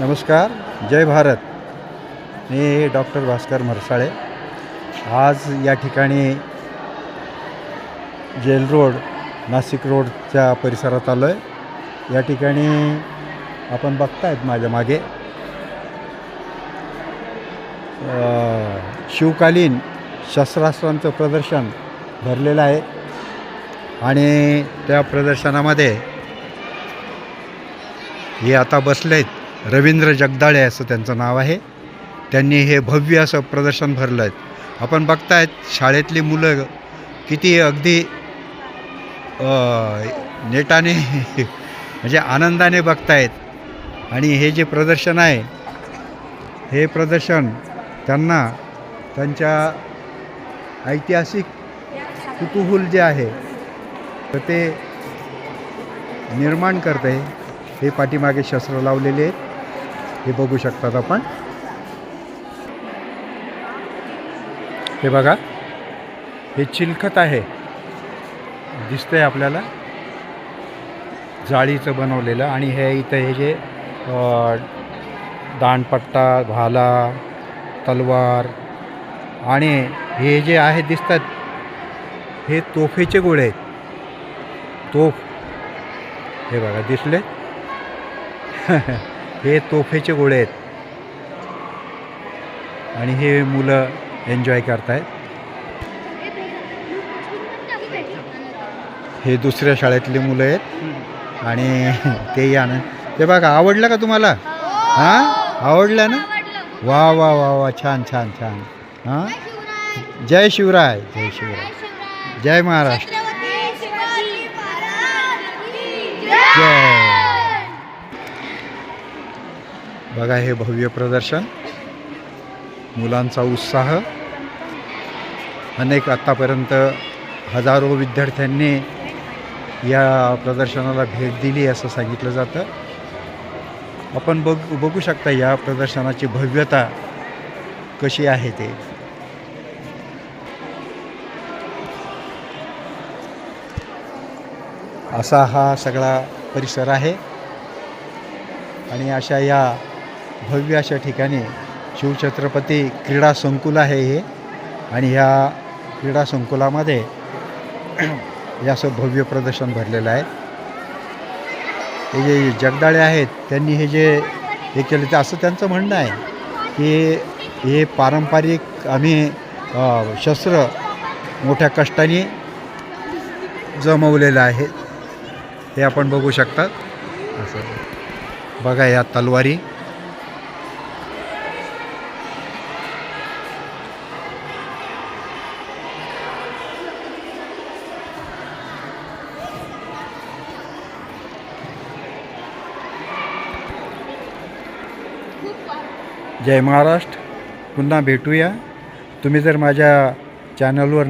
नमस्कार जय भारत. मी डॉक्टर भास्कर म्हरसाळे. आज या ठिकाणी जेल रोड नाशिक रोडच्या परिसरात आलो आहे या ठिकाणी आपण बघतायत माझ्या मागे. शिवकालीन शस्त्रास्त्रांचं प्रदर्शन भरलेलं आहे. आणि त्या प्रदर्शनामध्ये हे आता बसलेत. रवींद्र जगदाळे असं त्यांचं नाव आहे. त्यांनी हे भव्य असं प्रदर्शन भरलं आहे आपण बघतायत शाळेतली मुलं किती अगदी नेटाने म्हणजे आनंदाने बघतायत. आणि हे जे प्रदर्शन आहे हे प्रदर्शन त्यांना त्यांच्या ऐतिहासिक कुतूहल जे आहे तर ते निर्माण करते हे पाठीमागे शस्त्र लावलेले आहेत. हे बघू शकतात आपण. हे बघा हे चिलखत आहे. दिसतंय आपल्याला. जाळीचं बनवलेलं आणि हे इथं हे जे दाणपट्टा दांडपट्टा भाला तलवार आणि हे जे आहे दिसतात हे तोफेचे गोळे आहेत. तोफ. हे बघा दिसले? हे तोफेचे गोळे आहेत. आणि हे मुलं एन्जॉय करतायत. हे दुसऱ्या शाळेतली मुलं आहेत. आणि तेही आनंद. ते बघा आवडलं का तुम्हाला? हां? आवडलं ना? वा वा वा वा छान छान छान. हां? जय शिवराय. जय शिवराय. जय महाराष्ट्र. जय. बघा हे भव्य प्रदर्शन. मुलांचा उत्साह. अनेक आत्तापर्यंत हजारो विद्यार्थ्यांनी या प्रदर्शनाला भेट दिली असं सांगितलं जातं. आपण बघ बघू शकता या प्रदर्शनाची भव्यता कशी आहे ते. असा हा सगळा परिसर आहे. आणि अशा या भव्य अशा ठिकाणी शिवछत्रपती क्रीडा संकुल आहे हे. आणि ह्या क्रीडा संकुलामध्ये हे असं भव्य प्रदर्शन भरलेलं आहे. हे जे जगदाळे आहेत त्यांनी हे जे हे केलं ते असं त्यांचं म्हणणं आहे की हे पारंपरिक आम्ही शस्त्र मोठ्या कष्टाने जमवलेलं आहे. हे आपण बघू शकतात असं. बघा या तलवारी. जय महाराष्ट्र. पुन्हा भेटूया. तुम्ही जर माझ्या चॅनलवर